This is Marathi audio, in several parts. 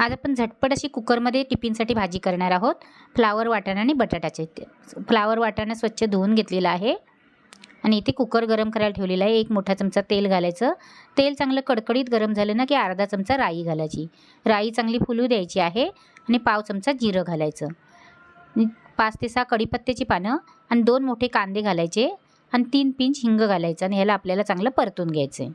आज आपण झटपट अशी कुकरमध्ये टिफिनसाठी भाजी करणार आहोत. फ्लावर वाटाणा आणि बटाट्याचे. फ्लावर वाटाणा स्वच्छ धुवून घेतलेला आहे. आणि इथे कुकर गरम करायला ठेवलेला आहे. एक मोठा चमचा तेल घालायचं. तेल चांगलं कडकडीत गरम झालं ना की अर्धा चमचा राई घालायची. राई चांगली फुलू द्यायची आहे आणि पाव चमचा जिरं घालायचं. पाच ते सहा कढीपत्त्याची पानं आणि दोन मोठे कांदे घालायचे आणि तीन पिंच हिंग घालायचं आणि ह्याला आपल्याला चांगलं परतून घ्यायचं आहे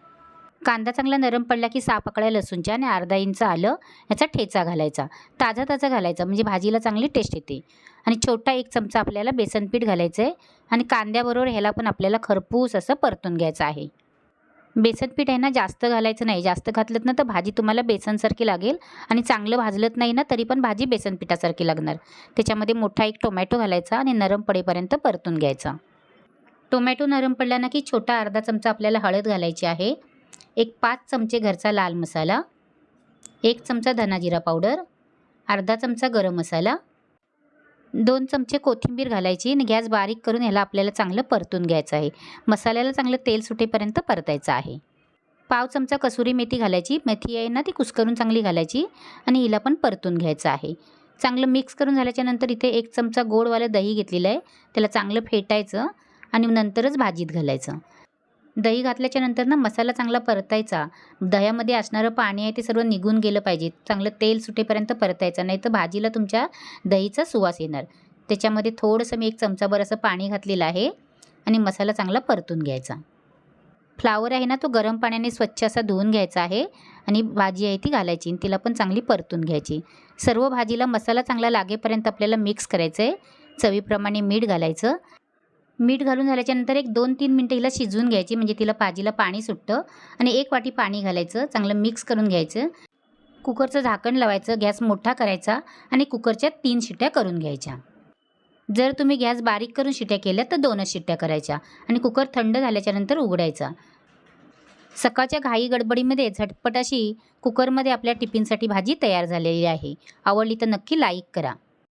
कांदा चांगला नरम पडला की सहा पकड्या लसूणच्या आणि अर्धा इंच आलं याचा ठेचा घालायचा. ताजा ताजा घालायचा म्हणजे भाजीला चांगली टेस्ट येते. आणि छोटा एक चमचा आपल्याला बेसनपीठ घालायचं आहे आणि कांद्याबरोबर ह्याला पण आपल्याला खरपूस असं परतून घ्यायचं आहे. बेसनपीठ आहे ना जास्त घालायचं नाही. जास्त घातलं ना तर भाजी तुम्हाला बेसनसारखी लागेल आणि चांगलं भाजलत नाही ना तरी पण भाजी बेसन पिठासारखी लागणार. त्याच्यामध्ये मोठा एक टोमॅटो घालायचा आणि नरम पडेपर्यंत परतून घ्यायचा. टोमॅटो नरम पडला ना की छोटा अर्धा चमचा आपल्याला हळद घालायची आहे. एक पाच चमचे घरचा लाल मसाला एक चमचा धना जिरा पावडर अर्धा चमचा गरम मसाला दोन चमचे कोथिंबीर घालायची आणि गॅस बारीक करून ह्याला आपल्याला चांगलं परतून घ्यायचं आहे. मसाल्याला चांगलं तेल सुटेपर्यंत परतायचं आहे. पाव चमचा कसुरी मेथी घालायची. मेथी आहे ना ती कुस्करून चांगली घालायची आणि हिला पण परतून घ्यायचं आहे. चांगलं मिक्स करून झाल्याच्यानंतर इथे एक चमचा गोडवालं दही घेतलेलं आहे. त्याला चांगलं फेटायचं आणि नंतरच भाजीत घालायचं. दही घातल्याच्यानंतर ना मसाला चांगला परतायचा. दह्यामध्ये असणारं पाणी आहे ते सर्व निघून गेलं पाहिजे. चांगलं तेल सुटेपर्यंत परतायचं. नाही तर भाजीला तुमच्या दहीचा सुवास येणार. त्याच्यामध्ये थोडंसं मी एक चमचाभर असं पाणी घातलेलं आहे आणि मसाला चांगला परतून घ्यायचा. फ्लावर आहे ना तो गरम पाण्याने स्वच्छ असा धुवून घ्यायचा आहे आणि भाजी आहे ती घालायची आणि तिला पण चांगली परतून घ्यायची. सर्व भाजीला मसाला चांगला लागेपर्यंत आपल्याला मिक्स करायचं आहे चवीप्रमाणे मीठ घालायचं. मीठ घालून झाल्याच्यानंतर एक दोन तीन मिनटं हिला शिजवून घ्यायची म्हणजे तिला भाजीला पाणी सुटतं आणि एक वाटी पाणी घालायचं चांगलं मिक्स करून घ्यायचं. कुकरचं झाकण लावायचं गॅस मोठा करायचा आणि कुकरच्या तीन शिट्ट्या करून घ्यायच्या. जर तुम्ही गॅस बारीक करून शिट्ट्या केल्या तर दोनच शिट्ट्या करायच्या आणि कुकर थंड झाल्याच्यानंतर उघडायचा. सकाळच्या घाई गडबडीमध्ये झटपट अशी कुकरमध्ये आपल्या टिफिनसाठी भाजी तयार झालेली आहे. आवडली तर नक्की लाईक करा.